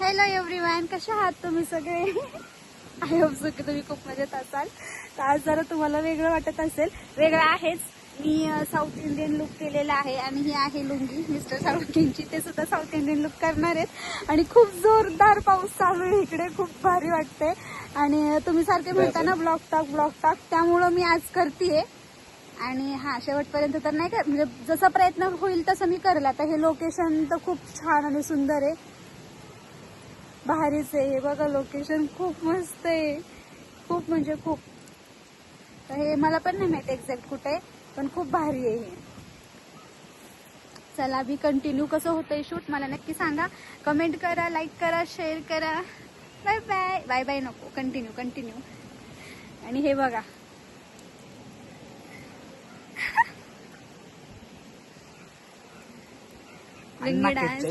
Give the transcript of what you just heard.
Hello everyone कशा आहात तुम्ही सगळे? आय होप सो की तुम्ही खूप मजेत असाल. तर आज जरा तुम्हाला वेगळं वाटत असेल. वेगळं आहेच. मी साऊथ इंडियन लुक केलेला आहे आणि ही आहे लुंगी. मिस्टर साळुंकींची ते सुद्धा साऊथ इंडियन लुक करणार आहेत. आणि खूप जोरदार पाऊस चालू आहे इकडे. खूप भारी वाटते. आणि तुम्ही सारखे म्हणता ना ब्लॉक टाक ब्लॉक टाक. त्यामुळं मी आज करते आणि हा शेवटपर्यंत तर नाही का म्हणजे जसा प्रयत्न होईल तसं मी करेल. आता हे लोकेशन तर खूप छान आणि सुंदर आहे. भारीच आहे हे बघा लोकेशन खूप मस्त आहे. खूप म्हणजे खूप. हे मला पण नाही माहिती एक्झॅक्ट कुठे पण खूप भारी आहे हे. चला बी कंटिन्यू कसं होतंय शूट मला नक्की सांगा. कमेंट करा लाईक करा शेअर करा. बाय बाय बाय बाय नको. कंटिन्यू कंटिन्यू आणि हे बघा. डान्स